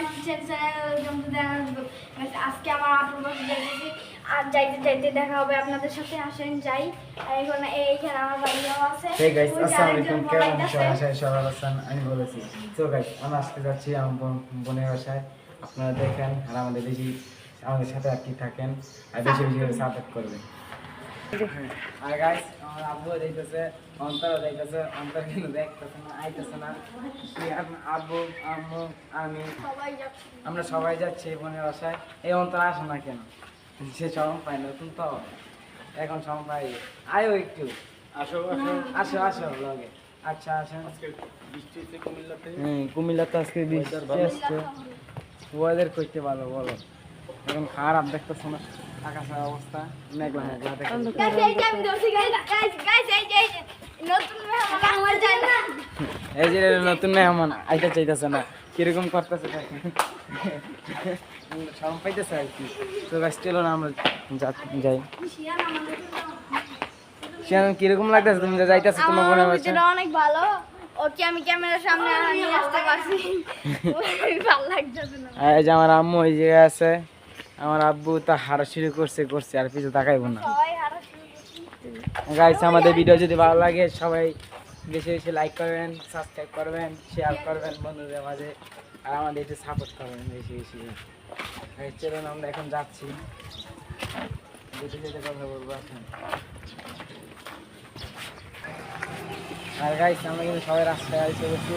আমার kitchen channel জমতে দেখানো আজকে আমার আপুর বাসা যাইতেছি আর যাইতে যাইতে দেখা হবে আপনাদের সাথে আসেন যাই। আর এখন এইখানে আমার বাড়িও আছে। Hey guys, আসসালামু আলাইকুম কেমন বলাইতাছে। সবাই সবাই আছেন? আমি বলেছি তো গাইস আমরা আজকে যাচ্ছি আমার বোনের বাসায়। আপনারা দেখেন আর আমাদের বেশি আমাদের সাথে আর কি থাকেন? আর বেশি বেশি করে সাপোর্ট করবেন। আর গাইস আমার আব্বু দেখতেছে অন্তর দেখতেছে অন্তর কিন্তু দেখতেছে না আইতেছে না। আব্বু আম্মু আমি আমরা সবাই যাচ্ছি বোনের বাসায়। এই অন্তর আসে না কেন? সে সরম পায় নতুন তো। এখন সরম পাই আয়ো একটু। আসো আসো। আসো আসো লগে আচ্ছা আসেন। কুমিল্লাতে। কুমিল্লা তো আজকে বৃষ্টি আসছে ওয়েদার করতে ভালো বলো। এখন খারাপ দেখতেছো না? আকাশের অবস্থা। মেঘলা। মেঘলা এই যে নতুন মেহমান আইতে চাইতেছে না। কীরকম করতেছে সরম পাইতেছে আর কি। তো গাছ চলো না আমরা যাই। শিয়ান কীরকম লাগতেছে? তুমি যে যাইতেছো তোমার মনে হচ্ছে। অনেক ভালো। ওকে আমি ক্যামেরার সামনে নিয়ে আসতে পারছি ভালো লাগতেছে না। এই যে আমার আম্মু ওই যে আছে। আমার আব্বু তা হারা শুরু করছে করছে আর পিছু তাকাইবো না। গাইস আমাদের ভিডিও যদি ভালো লাগে সবাই বেশি বেশি লাইক করবেন সাবস্ক্রাইব করবেন শেয়ার করবেন বন্ধুদের মাঝে আর আমাদের একটু সাপোর্ট করবেন বেশি বেশি চলুন আমরা এখন যাচ্ছি। যেতে যেতে কথা বলব এখন। আর গাইস আমরা কিন্তু সবাই রাস্তায় এসে গেছি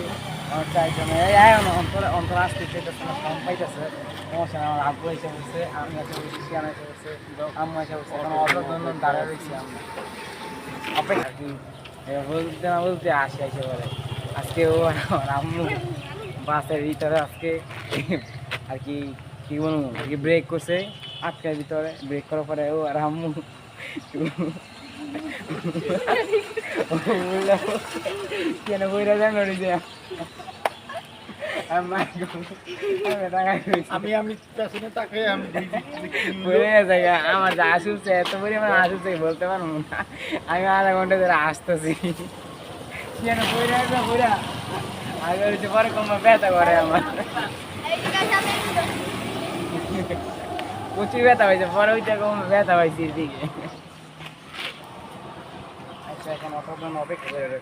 আমার চারজন অন্তর অন্তর আসতে চাইতেছে না ফর্ম পাইতেছে। সমস্যা আমার আব্বু এসে বসছে আমি এসে বসছি শিয়ান এসে বসছে আম্মু এসে বসছে এখন অল্প জন্য দাঁড়ায় রয়েছি আমরা। কি বলতে না বলতে আসে বলে আজকে ও আম্মু বাসের ভিতরে আজকে। আর কি কি বলব? কি ব্রেক করছে আটকার ভিতরে। ব্রেক করার পরে ও আর আম্মু আমি আমি দিক দিক। বলে আমার বলতে না আমি আধা ঘণ্টা ধরে আসতেছি কেন আগে হচ্ছে পরে কমা ব্যথা করে আমার প্রচুর ব্যথা হয়েছে, পরে ওইটা কম ব্যথা হয়েছে এদিকে আচ্ছা এখন অতক্ষণ অপেক্ষা করে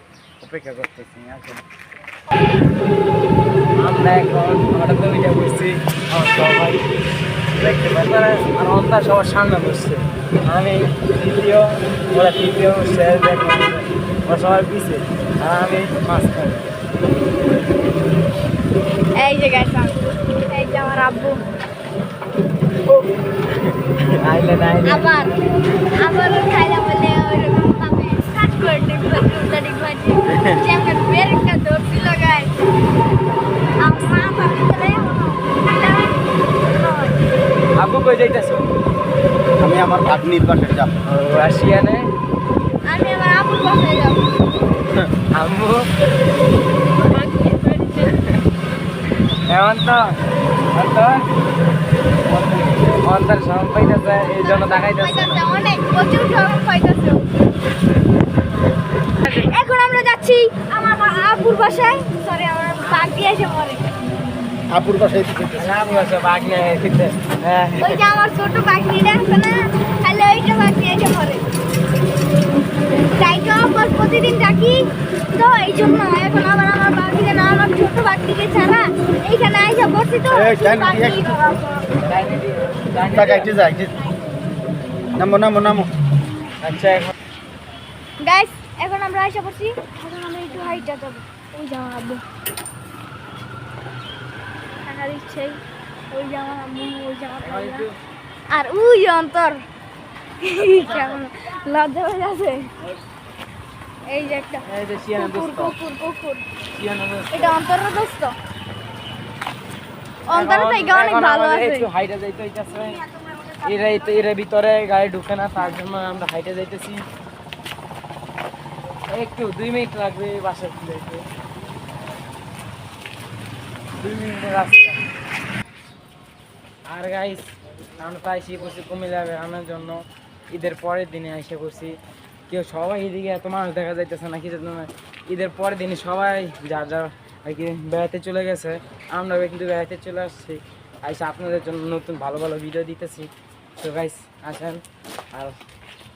অপেক্ষা করতেছি এখন। আমরা এখন আমরা তো ওইটা বসছি আমার সবাই দেখতে পাচ্ছি আর অন্তা সবার সামনে বসছে। আমি তৃতীয় ওরা তৃতীয় শেষ দেখলাম ওরা সবাই পিছে আর আমি মাঝখানে। এই যে আমি- এই যে আমার আব্বু। আইলে না আবার আবার খাইলা বলে ওইরকম আব্বু কই যাইতেছো? আমি আমার ভাগ্নির বাসায় যাব। রাশিয়ানে? আমি আমার আপুর বাসায় যাব আম্মু এমন তো। অন্তর অন্তর সব পাইতেছে এই জন্য দেখাইতেছে। অনেক প্রচুর সব পাইতাছে। এখন আমার মা- আপুর বাসায়। সরি আমার দিয়ে এসে পড়ে আপুর বাসায় লাভ আছে বাঘ নিয়ে হ্যাঁ ওই যে আমার ছোট বাগনিটা আছে না তাহলে ওইটা দিয়ে এসে পড়ে তাই তো আবার প্রতিদিন ডাকি। তো এই জন্য এখন আবার আমার বাগনিটা না আমার ছোট বাগনিকে ছাড়া এইখানে আইসা বসছি তো নামো নামো নামো। আচ্ছা গাইস এখন আমরা আইসা পড়ছি। এখন আমরা একটু হাইটা যাব। ওই আমার আব্বু। টাকা দিচ্ছে ওই আমার আম্মু ওই। একটু আর ওই অন্তর। কেমন লজ্জা হয়ে যাচ্ছে এই যে একটা কুকুর কুকুর কুকুর। এটা অন্তরের দোস্ত। অন্তর এখন- থেকে অনেক ভালো আছে। একটু হাইটে যাইতে হইতাছে। এরা এরা ভিতরে গাড়ি ঢুকে না তার জন্য আমরা হাইটে যাইতেছি। একটু, দুই মিনিট লাগবে বাসা খুলে দুই মিনিটের রাস্তা। আর গাইস আমরা তো এসে পড়ছি কুমিল্লা বেড়ানোর জন্য। ঈদের পরের দিনে এসে পড়ছি কেউ সবাই এদিকে এত মানুষ দেখা যাইতেছে না? কিছু ঈদের পরের দিনে সবাই যার যার আর কি বেড়াতে চলে গেছে। আমরাও কিন্তু বেড়াতে চলে আসছি। আইসা আপনাদের জন্য নতুন ভালো ভালো ভিডিও দিতেছি। তো গাইস আসেন। আর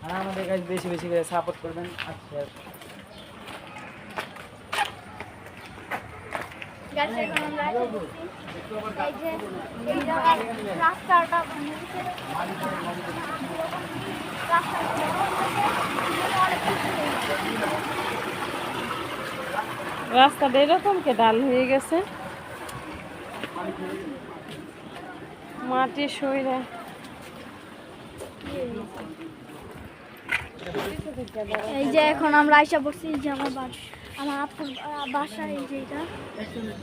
আর আমাদের কাছে বেশি বেশি করে সাপোর্ট করবেন। আচ্ছা। Guys, এখন আমরা এই যে এই জায়গার রাস্তাটা এরকম কে ডাল হয়ে গেছে? মাটি সইরে। এই যে এখন আমরা আইসা পড়ছি যে আমার বাস আমার আপুর এই যে এটা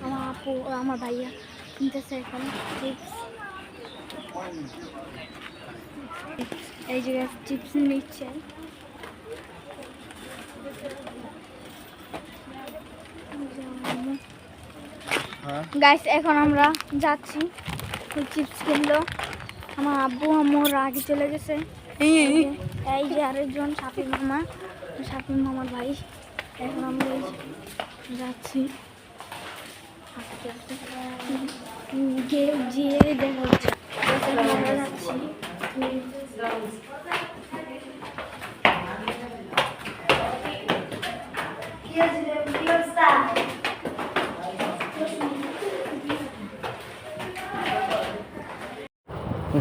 আমার আপু আমার ভাইয়া কিনতেছে এখন চিপস এই যে চিপস নিচ্ছে। হ্যাঁ। গাইস এখন আমরা যাচ্ছি চিপস কিনলো। আমার আব্বু আম্মুর আগে চলে গেছে। এই যে আরেকজন সাপির মামা সাপির মামার ভাই। এখন আমরা যাচ্ছি গিয়ে যাচ্ছি।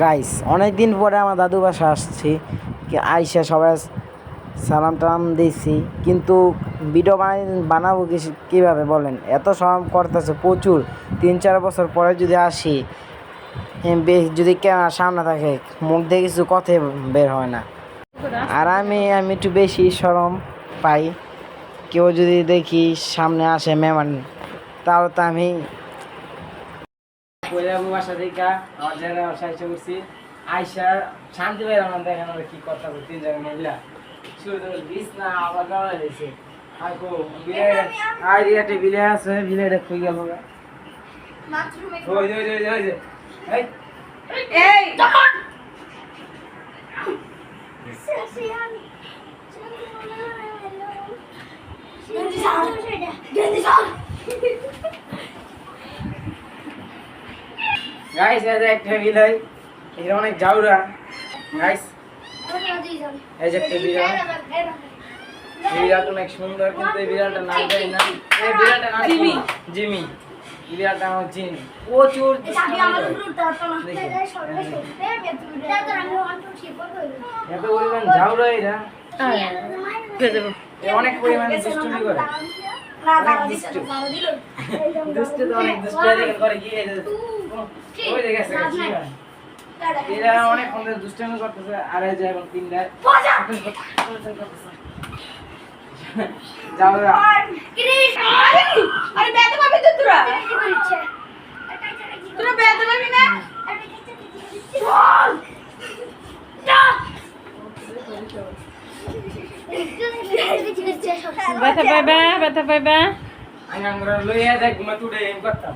গাইস অনেক দিন পরে আমার দাদু বাসা আসছি। আইসা সবাই সালাম টালাম দিয়েছি কিন্তু ভিডিও বানাই বানাবো কি কীভাবে বলেন? এত সালাম করতেছে প্রচুর। তিন চার বছর পরে যদি আসি যদি ক্যামেরা সামনে থাকে, মুখ দিয়ে কিছু কথাই বের হয় না। আর আমি আমি একটু বেশি সরম পাই। কেউ যদি দেখি সামনে আসে মেহমান, তাহলে তো আমি আইসা শান্তি পাইলাম দেখেন কি কথা বলি তিন জায়গায় মিলা শুরু তো বিষ না আবার দাঁড়ায় রয়েছে আর কো বিলে আর ইয়াতে বিলে আছে বিলেটা খুই গেল ওই ওই ওই ওই এই। এই গাইস এই একটা বিলে এটা অনেক জাউরা। গাইস এই যে একটা বিড়াল। এই বিড়ালটা অনেক সুন্দর কিন্তু এই বিড়ালটা নাম জানি না। এই বিড়ালটা নাম জিমি জিমি বিড়ালটা আমার প্রচুর এত পরিমাণ ঝাউরা এরা। এ অনেক পরিমাণে দুষ্টুমি করে। অনেক দুষ্টু। তো অনেক দুষ্টু। করে কি এই যে- ওই হয়? এরা অনেক আমাদের দুষ্টামি করতেছে আর এই যে এখন তিনটা ঝাউরা আরে বেতে পাবি তো তোরা। তোরা বেতে পাবি না। ব্যথা পাইবা ব্যথা পাইবা। আমি আমরা লইয়া দেখ ঘুমা তুড়ে করতাম।